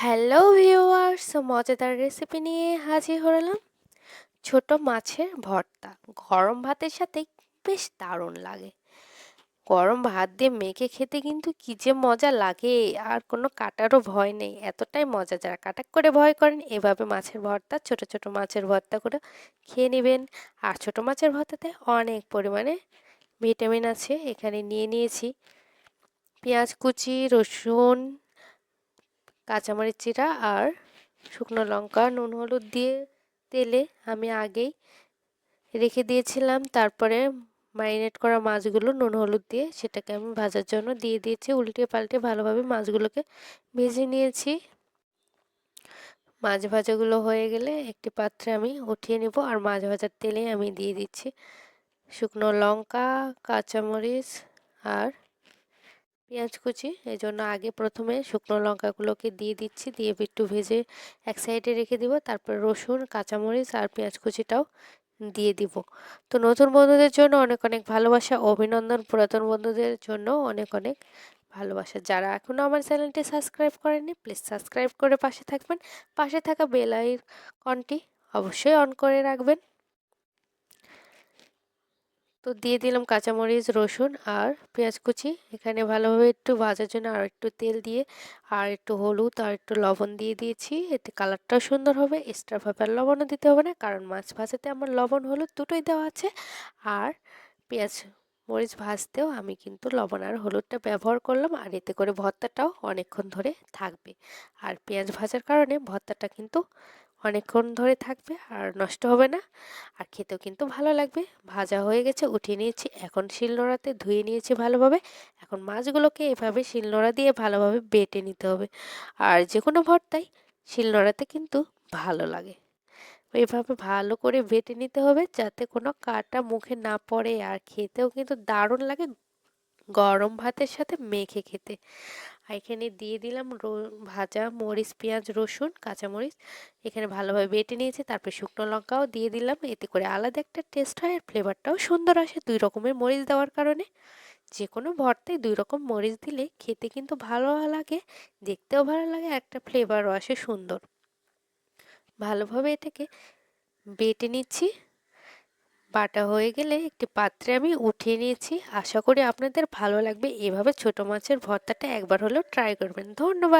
Hello viewers মজাদার recipe নিয়ে হাজির হলাম। ছোট মাছের ভর্তা, গরম ভাতের সাথে বেশ দারুণ লাগে। গরম ভাত দিয়ে মেখে খেতে কিন্তু কী যে মজা লাগে, আর কোনো কাটারও ভয় নেই। এতটাই মজা, যারা কাটাক করে ভয় করেন, এভাবে মাছের ভর্তা, ছোট ছোট মাছের ভর্তা করে খেয়ে নেবেন। আর ছোট মাছের ভর্তাতে অনেক পরিমাণে ভিটামিন আছে, এখানে নিয়ে নিয়েছি। পেঁয়াজ কুচি, রসুন কাঁচামরিচ চিরা আর শুকনো লঙ্কা, নুন, হলুদ দিয়ে তেলে আমি আগেই রেখে দিয়েছিলাম। তারপরে ম্যারিনেট করা মাছগুলো নুন, হলুদ দিয়ে সেটাকে আমি ভাজার জন্য দিয়ে দিয়েছি। উল্টে পাল্টে ভালোভাবে মাছগুলোকে ভেজে নিয়েছি। মাছ ভাজাগুলো হয়ে গেলে একটি পাত্রে আমি উঠিয়ে নেব আর মাছ ভাজার তেলে আমি দিয়ে দিচ্ছি শুকনো লঙ্কা, কাঁচামরিচ আর পেঁয়াজ কুচি এই জন্য আগে প্রথমে শুকনো লঙ্কাগুলোকে দিয়ে দিচ্ছি, দিয়ে একটু ভেজে এক সাইডে রেখে দিব। তারপর রসুন, কাঁচামরিচ আর পেঁয়াজ কুচিটাও দিয়ে দিব। তো নতুন বন্ধুদের জন্য অনেক অনেক ভালোবাসা, অভিনন্দন পুরাতন বন্ধুদের জন্য অনেক অনেক ভালোবাসা। যারা এখনও আমার চ্যানেলটি সাবস্ক্রাইব করেনি প্লিজ সাবস্ক্রাইব করে পাশে থাকবেন। পাশে থাকা বেল আইকনটি অবশ্যই অন করে রাখবেন। তো দিয়ে দিলাম কাঁচামরিচ, রসুন আর পেঁয়াজ কুচি। এখানে ভালোভাবে একটু ভাজার জন্য আর একটু তেল দিয়ে আর একটু হলুদ আর একটু লবণ দিয়ে দিয়েছি। এতে কালারটাও সুন্দর হবে এক্সট্রাভাবে আর লবণও দিতে হবে না, কারণ মাছ ভাজাতে আমার লবণ, হলুদ দুটোই দেওয়া আছে। আর পেঁয়াজ, মরিচ ভাজতেও আমি কিন্তু লবণ আর হলুদটা ব্যবহার করলাম আর এতে করে ভর্তাটাও অনেকক্ষণ ধরে থাকবে। আর পেঁয়াজ ভাজার কারণে ভর্তাটা কিন্তু অনেকক্ষণ ধরে থাকবে আর নষ্ট হবে না। আর খেতেও কিন্তু ভালো লাগবে। ভাজা হয়ে গেছে, উঠিয়ে নিয়েছি। এখন শিলনোড়াতে ধুয়ে নিয়েছি ভালোভাবে। এখন মাছগুলোকে এভাবে শিলনোড়া দিয়ে ভালোভাবে বেটে নিতে হবে। আর যে কোনো ভর্তাই শিলনোড়াতে কিন্তু ভালো লাগে। এভাবে ভালো করে বেটে নিতে হবে যাতে কোনো কাটা মুখে না পড়ে। আর খেতেও কিন্তু দারুণ লাগে গরম ভাতের সাথে মেখে খেতে। আর এখানে দিয়ে দিলাম ভাজা মরিচ, পেঁয়াজ, রসুন, কাঁচামরিচ। এখানে ভালোভাবে বেটে নিয়েছি, তারপরে শুকনো লঙ্কাও দিয়ে দিলাম। এতে করে আলাদা একটা টেস্ট হয় আর ফ্লেভারটাও সুন্দর আসে দুই রকমের মরিচ দেওয়ার কারণে। যে কোনো ভর্তায় দুই রকম মরিচ দিলে খেতে কিন্তু ভালো লাগে, দেখতেও ভালো লাগে, একটা ফ্লেভারও আসে সুন্দর। ভালোভাবে এটাকে বেটে নিচ্ছি। বাটা হয়ে গেলে একটি পাত্রে আমি উঠিয়ে নিয়েছি। আশা করি আপনাদের ভালো লাগবে। এভাবে ছোট মাছের ভর্তাটা একবার হলেও ট্রাই করবেন। ধন্যবাদ।